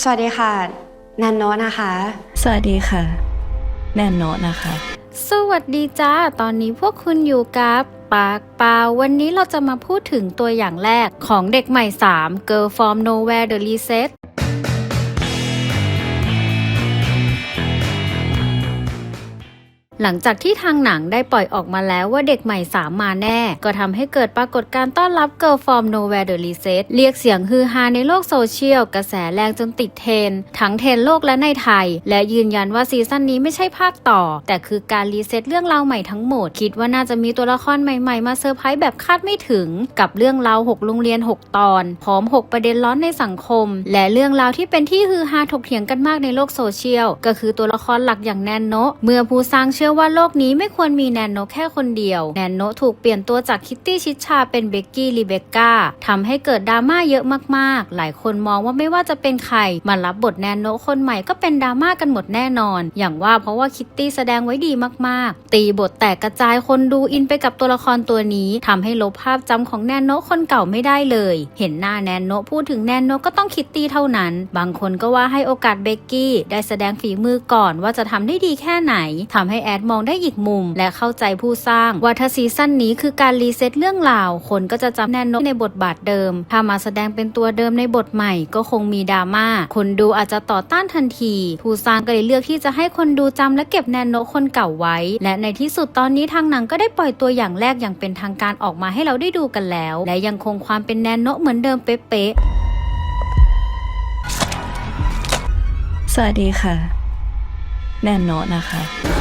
สวัสดีค่ะ นันโนตนะคะ สวัสดีค่ะ แนนโนนะคะ สวัสดีจ้า ตอนนี้พวกคุณอยู่กับปากเปล่าวันนี้เราจะมาพูดถึงตัวอย่างแรกของเด็กใหม่ 3 Girl from Nowhere The Reset หลังจากที่ทางหนังได้ปล่อยออกมาแล้วว่าเด็กใหม่สามมาแน่ ก็ทำให้เกิดปรากฏการณ์ต้อนรับ Girl from Nowhere The Reset เรียกเสียงฮือฮาในโลกโซเชียล กระแสแรงจนติดเทรนทั้งเทรนโลกและในไทย และยืนยันว่าซีซั่นนี้ไม่ใช่ภาคต่อ แต่คือการรีเซ็ตเรื่องราวใหม่ทั้งหมด คิดว่าน่าจะมีตัวละครใหม่ๆ มาเซอร์ไพรส์แบบคาดไม่ถึง กับเรื่องราว 6 โรงเรียน 6 ตอน พร้อม 6 ประเด็นร้อนในสังคม และเรื่องราวที่เป็นที่ฮือฮาถกเถียงกันมากในโลกโซเชียลก็คือตัวละครหลักอย่างแนนโนะเมื่อผู้สร้างเชื่อว่าโลกนี้ไม่ควรมีแนนโนแค่คนเดียว แนนโนถูกเปลี่ยนตัวจากคิตตี้ชิดชาเป็นเบกกี้รีเบคก้าทำให้เกิดดราม่าเยอะมากๆ หลายคนมองว่าไม่ว่าจะเป็นใครมารับบทแนนโนคนใหม่ก็เป็นดราม่ากันหมดแน่นอน อย่างว่าเพราะว่าคิตตี้แสดงไว้ดีมากๆ ตีบทแตกกระจายคนดูอินไปกับตัวละครตัวนี้ทำให้ลบภาพจำของแนนโนคนเก่าไม่ได้เลย เห็นหน้าแนนโนพูดถึงแนนโนก็ต้องคิตตี้เท่านั้น บางคนก็ว่าให้โอกาสเบกกี้ได้แสดงฝีมือก่อนว่าจะทำได้ดีแค่ไหนทำให้แอดมองได้อีกมุม และเข้าใจผู้สร้างว่าถ้าซีซั่นนี้คือการรีเซ็ตเรื่องราว คนก็จะจำแนนโนะในบทบาทเดิม ถ้ามาแสดงเป็นตัวเดิมในบทใหม่ก็คงมีดราม่า คนดูอาจจะต่อต้านทันที ผู้สร้างก็เลยเลือกที่จะให้คนดูจำและเก็บแนนโนคนเก่าไว้ และในที่สุดตอนนี้ทางหนังก็ได้ปล่อยตัวอย่างแรกอย่างเป็นทางการออกมาให้เราได้ดูกันแล้ว และยังคงความเป็นแนนโนเหมือนเดิมเป๊ะสวัสดีค่ะ แนนโนนะคะ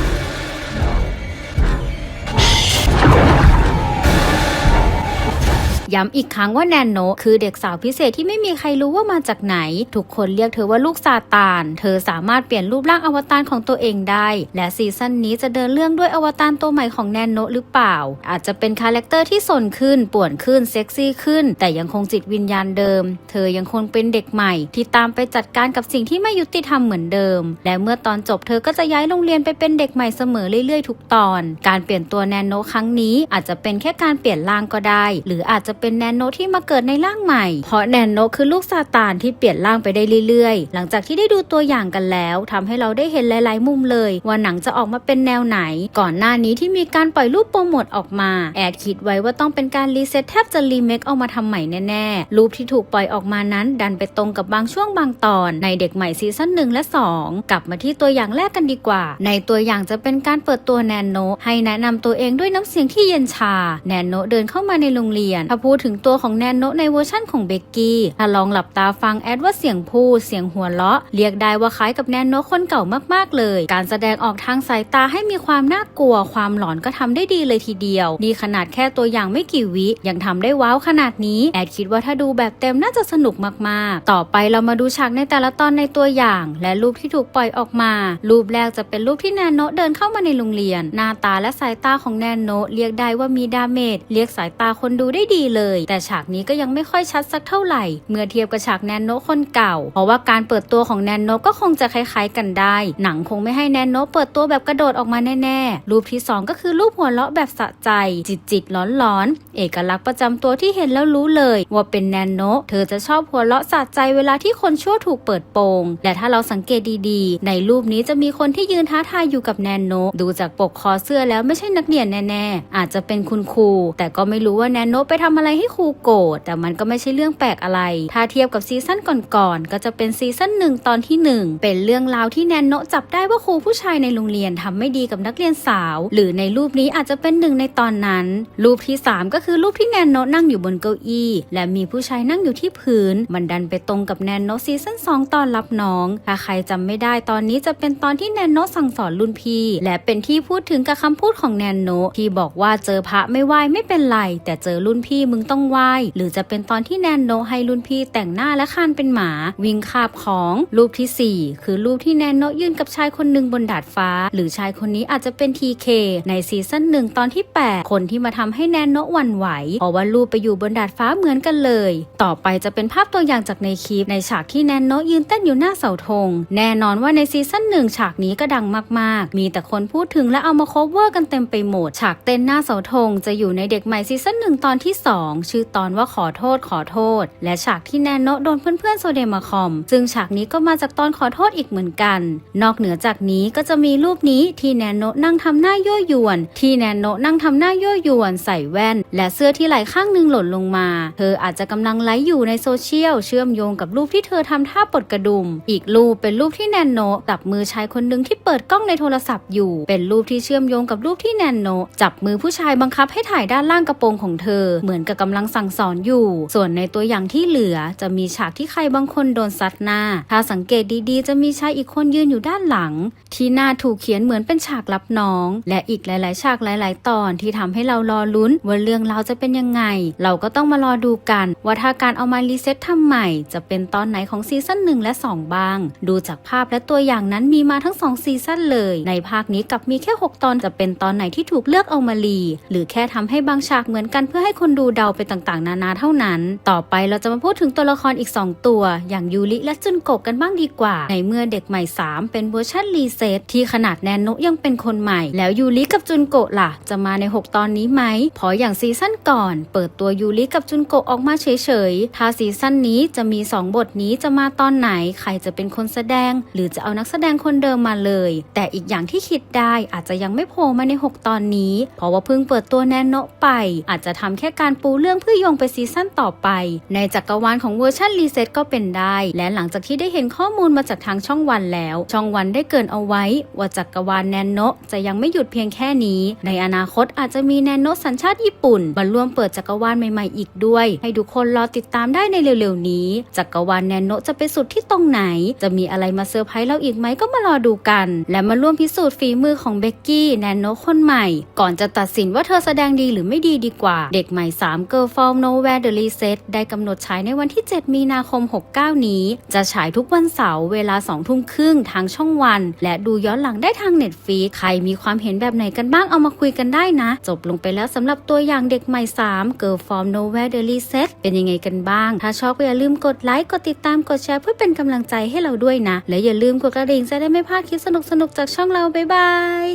ย้ำอีกครั้งว่าแนนโนคือเด็กสาวพิเศษที่ไม่มีใครรู้ว่ามาจากไหน ทุกคนเรียกเธอว่าลูกซาตาน เธอสามารถเปลี่ยนรูปร่างอวตารของตัวเองได้ และซีซั่นนี้จะเดินเรื่องด้วยอวตารตัวใหม่ของแนนโนหรือเปล่า อาจจะเป็นคาแรคเตอร์ที่สนขึ้นป่วนขึ้นเซ็กซี่ขึ้น แต่ยังคงจิตวิญญาณเดิม เธอยังคงเป็นเด็กใหม่ ที่ตามไปจัดการกับสิ่งที่ไม่ยุติธรรมเหมือนเดิม และเมื่อตอนจบเธอก็จะย้ายโรงเรียนไปเป็นเด็กใหม่เสมอเรื่อยๆ ทุกตอน การเปลี่ยนตัวแนนโนครั้งนี้อาจจะเป็นแค่การเปลี่ยนร่างก็ได้ หรืออาจจะเป็นแนนโนที่มาเกิดในร่างใหม่ เพราะแนนโนคือลูกซาตานที่เปลี่ยนร่างไปได้เรื่อยๆ หลังจากที่ได้ดูตัวอย่างกันแล้วทำให้เราได้เห็นหลาย ๆ มุมเลย ว่าหนังจะออกมาเป็นแนวไหน ก่อนหน้านี้ที่มีการปล่อยรูปโปรโมทออกมา แอดคิดไว้ว่าต้องเป็นการรีเซ็ตแทบจะรีเมคเอามาทำใหม่แน่ๆ รูปที่ถูกปล่อยออกมานั้น ดันไปตรงกับบางช่วงบางตอน ในเด็กใหม่ซีซั่นหนึ่งและ 2 กลับมาที่ตัวอย่างแรกกันดีกว่า ในตัวอย่างจะเป็นการเปิดตัวแนนโนให้แนะนำตัวเองด้วยน้ำเสียงที่เย็นชา แนนโนเดินเข้ามาในโรงเรียนถ้าพูดดถึงตัวของแนนโนในเวอร์ชั่นของเบกกี้ถ้าลองหลับตาฟังแอดว่าเสียงพูดเสียงหัวเราะ เรียกได้ว่าคล้ายกับแนนโนคนเก่ามากๆเลย การแสดงออกทางสายตาให้มีความน่ากลัว ความหลอนก็ทำได้ดีเลยทีเดียวนี่ขนาดแค่ตัวอย่างไม่กี่วิยังทำได้ว้าวขนาดนี้ แอดคิดว่าถ้าดูแบบเต็มน่าจะสนุกมากๆ ต่อไปเรามาดูฉากในแต่ละตอนในตัวอย่าง และรูปที่ถูกปล่อยออกมา รูปแรกจะเป็นรูปที่แนนโนเดินเข้ามาในโรงเรียน หน้าตาและสายตาของแนนโนเรียกได้ว่ามีดาเมจเรียกสายตาคนดูได้ดีเลยแต่ฉากนี้ก็ยังไม่ค่อยชัดสักเท่าไหร่ เมื่อเทียบกับฉากแนนโนคนเก่า เพราะว่าการเปิดตัวของแนนโนก็คงจะคล้ายๆกันได้ หนังคงไม่ให้แนนโนเปิดตัวแบบกระโดดออกมาแน่ๆ รูปที่ 2 ก็คือรูปหัวเราะแบบสะใจ จิตจิตๆร้อนๆ เอกลักษณ์ประจำตัวที่เห็นแล้วรู้เลย ว่าเป็นแนนโนเธอจะชอบหัวเราะสะใจเวลาที่คนชั่วถูกเปิดโปง และถ้าเราสังเกตดีๆ ในรูปนี้จะมีคนที่ยืนท้าทายอยู่กับแนนโนดูจากปกคอเสื้อแล้วไม่ใช่นักเรียนแน่ๆ อาจจะเป็นคุณครู แต่ก็ไม่รู้ว่าแนนโนไปทำอะไรให้ครูโกรธแต่มันก็ไม่ใช่เรื่องแปลกอะไร ถ้าเทียบกับซีซั่นก่อนๆก็จะเป็นซีซั่นหนึ่งตอนที่ 1 เป็นเรื่องราวที่แนนโนจับได้ว่าครูผู้ชายในโรงเรียนทำไม่ดีกับนักเรียนสาว หรือในรูปนี้อาจจะเป็นหนึ่งในตอนนั้น รูปที่ 3 ก็คือรูปที่แนนโนนั่งอยู่บนเก้าอี้ และมีผู้ชายนั่งอยู่ที่พื้น มันดันไปตรงกับแนนโนซีซั่น2 ตอนรับน้อง ถ้าใครจำไม่ได้ตอนนี้จะเป็นตอนที่แนนโนสั่งสอนรุ่นพี่ และเป็นที่พูดถึงกับคำพูดของแนนโนที่บอกว่าเจอพระไม่ไหวไม่เป็นไร แต่เจอรุ่นพี่มึงต้องไหว้หรือจะเป็นตอนที่แนนโนให้รุ่นพี่แต่งหน้าและคานเป็นหมา วิ่งคาบของรูปทีสี่4 คือรูปที่แนนโนยืนกับชายคนหนึ่งบนดาดฟ้า หรือชายคนนี้อาจจะเป็น TK ในซีซั่นหนึ่งตอนที่ 8 คนที่มาทำให้แนนโนหวั่นไหวเพราะว่ารูปไปอยู่บนดาดฟ้าเหมือนกันเลย ต่อไปจะเป็นภาพตัวอย่างจากในคลิปในฉากที่แนนโนยืนเต้นอยู่หน้าเสาธงแน่นอนว่าในซีซั่นหนึ่งฉากนี้ก็ดังมากๆ มีแต่คนพูดถึงและเอามาโคเวอร์กันเต็มไปหมด ฉากเต้นหน้าเสาธงจะอยู่ในเด็กใหม่ซีซั่นหนึ่งตอนที่2 ชื่อตอนว่าขอโทษขอโทษ และฉากที่แนนโนโดนเพื่อนๆโซเดมาคอม ซึ่งฉากนี้ก็มาจากตอนขอโทษอีกเหมือนกัน นอกเหนือจากนี้ก็จะมีรูปนี้ที่แนนโนนั่งทำหน้ายั่วยวน ที่แนนโนนั่งทำหน้ายั่วยวน ใส่แว่น และเสื้อที่ไหล่ข้างหนึ่งหล่นลงมา เธออาจจะกำลังไลฟ์อยู่ในโซเชียลเชื่อมโยงกับรูปที่เธอทำท่าปลดกระดุม อีกรูปเป็นรูปที่แนนโนจับมือชายคนหนึ่งที่เปิดกล้องในโทรศัพท์อยู่ เป็นรูปที่เชื่อมโยงกับรูปที่แนนโนจับมือผู้ชายบังคับให้ถ่ายด้านล่างกระโปรงของเธอ เหมือนกับกำลังสั่งสอนอยู่ ส่วนในตัวอย่างที่เหลือจะมีฉากที่ใครบางคนโดนซัดหน้า ถ้าสังเกตดีๆ จะมีชายอีกคนยืนอยู่ด้านหลัง ที่หน้าถูกเขียนเหมือนเป็นฉากรับน้อง และอีกหลาย ๆ ฉากหลาย ๆ ตอนที่ทำให้เรารอลุ้นว่าเรื่องเราจะเป็นยังไง เราก็ต้องมารอดูกัน ว่าถ้าการเอามารีเซ็ตทำใหม่ จะเป็นตอนไหนของซีซั่น1และ 2 บ้าง ดูจากภาพและตัวอย่างนั้นมีมาทั้ง 2 ซีซั่นเลย ในภาคนี้กลับมีแค่ 6 ตอนจะเป็นตอนไหนที่ถูกเลือกเอามารีหรือแค่ทำให้บางฉากเหมือนกันเพื่อให้คนดูเดาาไปต่างๆ นานาเท่านั้น ต่อไปเราจะมาพูดถึงตัวละครอีก 2 ตัว อย่างยูริและจุนโกะกันบ้างดีกว่า ในเมื่อเด็กใหม่ 3 เป็นเวอร์ชันรีเซ็ตที่ขนาดแนนโนยังเป็นคนใหม่ แล้วยูริกับจุนโกะล่ะ จะมาใน 6 ตอนนี้ไหมเพราะอย่างซีซั่นก่อน เปิดตัวยูริกับจุนโกออกมาเฉยๆถ้าซีซั่นนี้จะมี 2 บทนี้จะมาตอนไหน ใครจะเป็นคนแสดง หรือจะเอานักแสดงคนเดิมมาเลย แต่อีกอย่างที่คิดได้อาจจะยังไม่โผล่มาใน 6 ตอนนี้ เพราะว่าเพิ่งเปิดตัวแนนโนไป อาจจะทำแค่การปูเรื่องเพื่อโยงไปซีซั่นต่อไป ในจักรวาลของเวอร์ชันรีเซ็ตก็เป็นได้ และหลังจากที่ได้เห็นข้อมูลมาจากทางช่องวันแล้ว ช่องวันได้เกินเอาไว้ ว่าจักรวาลแนนโนจะยังไม่หยุดเพียงแค่นี้ ในอนาคตอาจจะมีแนนโนสัญชาติญี่ปุ่นมาร่วมเปิดจักรวาลใหม่ๆอีกด้วย ให้ทุกคนรอติดตามได้ในเร็วๆนี้ จักรวาลแนนโนจะไปสุดที่ตรงไหน จะมีอะไรมาเซอร์ไพรส์เราอีกไหมก็มารอดูกัน และมาร่วมพิสูจน์ฝีมือของเบกกี้แนนโนคนใหม่ ก่อนจะตัดสินว่าเธอแสดงดีหรือไม่ดีดีกว่า เด็กใหม่ 3 Girl From Nowhere The Reset ได้กำหนดฉายในวันที่ 7 มีนาคม 69 นี้ จะฉายทุกวันเสาร์เวลา 2 ทุ่มครึ่งทางช่องวัน และดูย้อนหลังได้ทาง Netflix ใครมีความเห็นแบบไหนกันบ้างเอามาคุยกันได้นะ จบลงไปแล้วสำหรับตัวอย่างเด็กใหม่ 3 Girl From Nowhere The Reset เป็นยังไงกันบ้าง ถ้าชอบก็อย่าลืมกดไลค์กดติดตามกดแชร์เพื่อเป็นกำลังใจให้เราด้วยนะ และอย่าลืมกดกระดิ่งจะได้ไม่พลาดคลิปสนุกๆจากช่องเราบ๊ายบาย